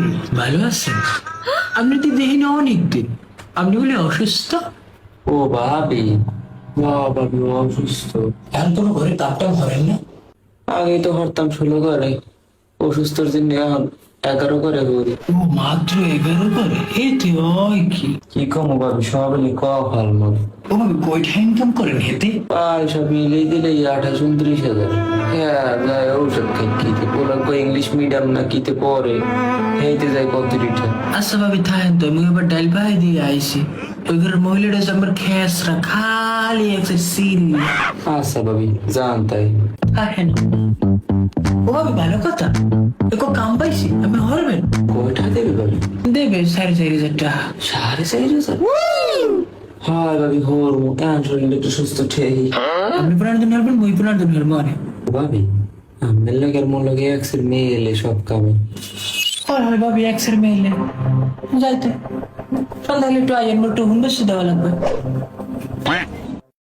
ভাবি ভালো আছেন? আপনি তো দেখি না অনেক দিন আপনি বলে অসুস্থ? ও ভাবি আমি অসুস্থ। এখন কোনো ঘরে না? আগে তো হরতাম ষোলো করে অসুস্থর জন্য এখন এগারো করে করি ও মাত্র এগারো করে ওই কি? কি কম ভাবি সবাই ক ভালো মন ও ভাবি কয়টা ইনকাম করেন হেতে পাই সব মিলিয়ে দিলে আঠাশ উনত্রিশ হাজার। হ্যাঁ যায় ঔষধ খাই কিতে ইংলিশ মিডিয়াম না কিতে পরে হেইতে যায় কত রিটার্ন আচ্ছা ভাবি থাকেন তো আমি এবার ডাইল ভাই দিয়ে আইছি। ওই ঘরের মহিলাটা আমার খেসরা খালি একটা সিল আচ্ছা ভাবি জান তাই। থাকেন। ও ভাবি ভালো কথা। দেখো কাম পাইছি আমি হরবেন? কয়টা দেবে ভাবি? দেবে সাড়ে চারি হাজার টাকা। সাড়ে চারি হাজার? হয় ভাবি হোর মো কেন শরীর একটু সুস্থ ঠেই? আপনি পুরান দিন হরবেন মই পুরান দিন হরবো ভাবি আমার লাগে মন লাগে একসের মেয়ে এলে সব কামে হয় হয় ভাবি এক্সের মেইলে যাইতে সন্ধ্যালে একটু আইয়ের একটু হুন্ডা দেওয়া লাগবে